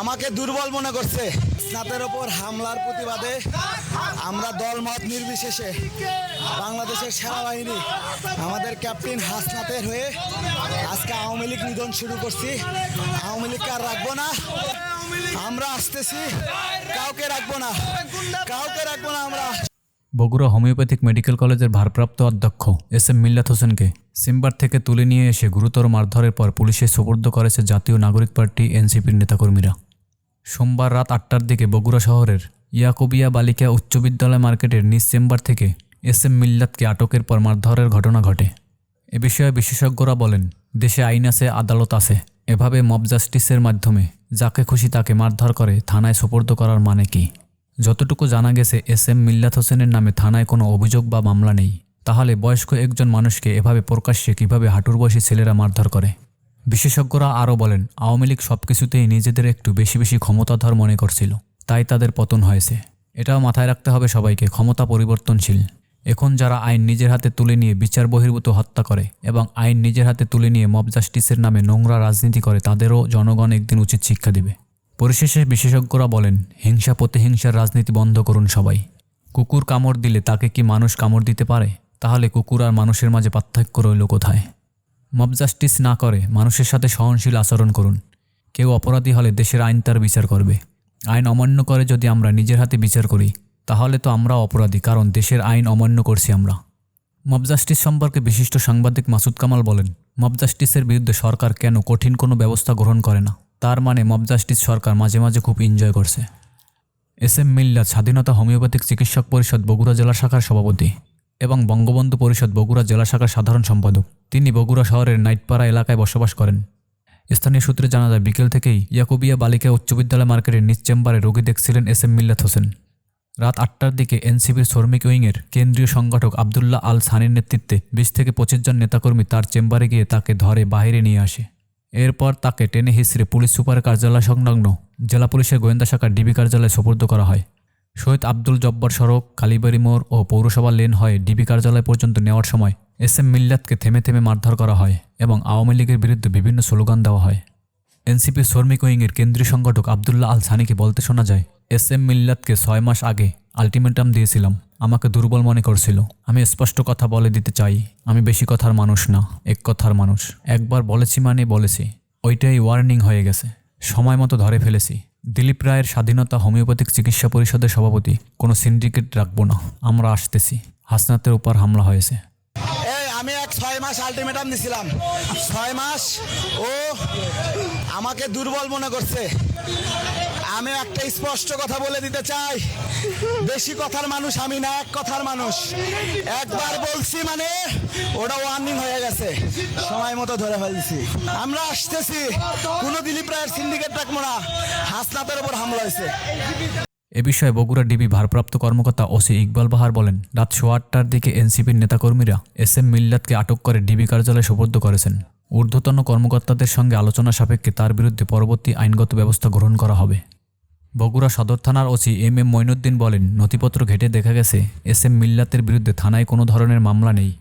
আমাকে দুর্বল মনে করছে। স্নাতের ওপর হামলার প্রতিবাদে আমরা দলমত নির্বিশেষে বাংলাদেশের সেনাবাহিনী, আমাদের ক্যাপ্টেন হাসনাতের হয়ে আজকে আওয়ামী লীগ নিধন শুরু করছি। আওয়ামী লীগকে আর রাখব না? আমরা আসতেছি, কাউকে রাখব না। কাউকে রাখব না আমরা। বগুড়া হোমিওপ্যাথিক মেডিকেল কলেজের ভারপ্রাপ্ত অধ্যক্ষ এস এম মিল্লাত হোসেনকে সিম্বার থেকে তুলে নিয়ে এসে গুরুতর মারধরের পর পুলিশে সোপর্দ করেছে জাতীয় নাগরিক পার্টি এনসিপির নেতাকর্মীরা। সোমবার রাত আটটার দিকে বগুড়া শহরের ইয়াকুবিয়া বালিকা উচ্চ বিদ্যালয় মার্কেটের নিজ চেম্বার থেকে এস এম মিল্লাতকে আটকের পর মারধরের ঘটনা ঘটে। এ বিষয়ে বিশেষজ্ঞরা বলেন, দেশে আইন আছে, আদালত আছে। এভাবে মব জাস্টিসের মাধ্যমে যাকে খুশি তাকে মারধর করে, থানায় সোপর্দ করার মানে কি? যতটুকু জানা গেছে, এস এম মিল্লাত হোসেনের নামে থানায় কোনো অভিযোগ বা মামলা নেই। তাহলে বয়স্ক একজন মানুষকে এভাবে প্রকাশ্যে কীভাবে হাঁটুর বয়সী ছেলেরা মারধর করে? বিশেষজ্ঞরা আরও বলেন, আওয়ামী লীগ সব কিছুতেই নিজেদের একটু বেশি বেশি ক্ষমতাধর মনে করছিল, তাই তাদের পতন হয়েছে। এটাও মাথায় রাখতে হবে সবাইকে, ক্ষমতা পরিবর্তনশীল। এখন যারা আইন নিজের হাতে তুলে নিয়ে বিচার বহির্ভূত হত্যা করে এবং আইন নিজের হাতে তুলে নিয়ে মব জাস্টিসের নামে নোংরা রাজনীতি করে, তাদেরও জনগণ একদিন উচিত শিক্ষা দিবে। পরিশেষে বিশেষজ্ঞরা বলেন, হিংসা প্রতিহিংসার রাজনীতি বন্ধ করুন সবাই। কুকুর কামড় দিলে তাকে কি মানুষ কামড় দিতে পারে? তাহলে কুকুর আর মানুষের মাঝে পার্থক্য রইল কোথায়? মব জাস্টিস না করে, মানুষের সাথে সহনশীল আচরণ করুন। কেউ অপরাধী হলে দেশের আইন তার বিচার করবে। আইন অমান্য করে যদি আমরা নিজের হাতে বিচার করি, তাহলে তো আমরা অপরাধী, কারণ দেশের আইন অমান্য করছি আমরা। মব জাস্টিস সম্পর্কে বিশিষ্ট সাংবাদিক মাসুদ কামাল বলেন, মব জাস্টিসের বিরুদ্ধে সরকার কেন কঠিন কোনো ব্যবস্থা গ্রহণ করে না? তার মানে মব জাস্টিস সরকার মাঝে মাঝে খুব এনজয় করছে। এস এম মিল্লা স্বাধীনতা হোমিওপ্যাথিক চিকিৎসক পরিষদ, বগুড়া জেলা শাখার সভাপতি। এবং বঙ্গবন্ধু পরিষদ বগুড়া জেলা শাখার সাধারণ সম্পাদক। তিনি বগুড়া শহরের নাইটপাড়া এলাকায় বসবাস করেন। স্থানীয় সূত্রে জানা যায়, বিকেল থেকেই ইয়াকুবিয়া বালিকা উচ্চ বিদ্যালয় মার্কেটের নিজ চেম্বারে রোগী দেখছিলেন এস এম মিল্লাত হোসেন। রাত আটটার দিকে এনসিপির শ্রমিক উইংয়ের কেন্দ্রীয় সংগঠক আবদুল্লাহ আল সানির নেতৃত্বে বিশ থেকে পঁচিশ জন নেতাকর্মী তার চেম্বারে গিয়ে তাকে ধরে বাইরে নিয়ে আসে। এরপর তাকে টেনে হিসড়ে পুলিশ সুপার কার্যালয় সংলগ্ন জেলা পুলিশের গোয়েন্দা শাখার ডিবি কার্যালয়ে সোপর্দ করা হয়। শহীদ আব্দুল জব্বর সড়ক, কালীবাড়ি মোড় ও পৌরসভা লেন হয়ে ডিবি কার্যালয় পর্যন্ত নেওয়ার সময় এস এম মিল্লাতকে থেমে থেমে মারধর করা হয় এবং আওয়ামী লীগের বিরুদ্ধে বিভিন্ন স্লোগান দেওয়া হয়। এনসিপি শ্রমিক উইংয়ের কেন্দ্রীয় সংগঠক আবদুল্লাহ আল সানিকে বলতে শোনা যায় এস এম মিল্লাতকে ছয় মাস আগে আলটিমেটাম দিয়েছিলাম, আমাকে দুর্বল মনে করছিল। আমি স্পষ্ট কথা বলে দিতে চাই, আমি বেশি কথার মানুষ না, এক কথার মানুষ। একবার বলেছি মানে বলেছি, ওইটাই ওয়ার্নিং হয়ে গেছে। সময় মতো ধরে ফেলেছি। দিলীপ রায়ের স্বাধীনতা হোমিওপ্যাথিক চিকিৎসা পরিষদের সভাপতি, কোনো সিন্ডিকেট রাখব না, আমরা আসতেছি। হাসনাতের উপর হামলা হয়েছে। আমি এক ছয় মাস আলটিমেটাম দিছিলাম ছয় মাস ও আমাকে দুর্বল মনে করছে। আমি একটা স্পষ্ট কথা বলে দিতে চাই। বেশি কথার মানুষ আমি না, এক কথার মানুষ। একবার বলছি মানে ওটা ওয়ার্নিং হয়ে গেছে। সময় মতো ধরে ফেলছি। আমরা আসতেছি। কোনো দিলীপ রায়ের সিন্ডিকেট রাখব না। হাসনাতের উপর হামলা হয়েছে। এ বিষয়ে বগুড়া ডিবি ভারপ্রাপ্ত কর্মকর্তা ওসি ইকবাল বাহার বলেন, রাত সোয়া আটটার দিকে এনসিপির নেতাকর্মীরা এস এম মিল্লাতকে আটক করে ডিবি কার্যালয়ে সোপর্দ করেছেন। ঊর্ধ্বতন কর্মকর্তাদের সঙ্গে আলোচনা সাপেক্ষে তার বিরুদ্ধে পরবর্তী আইনগত ব্যবস্থা গ্রহণ করা হবে। বগুড়া সদর থানার ওসি এম এম মঈনুদ্দিন বলেন, নথিপত্র ঘেটে দেখা গেছে, এস এম মিল্লাতের বিরুদ্ধে থানায় কোনো ধরনের মামলা নেই।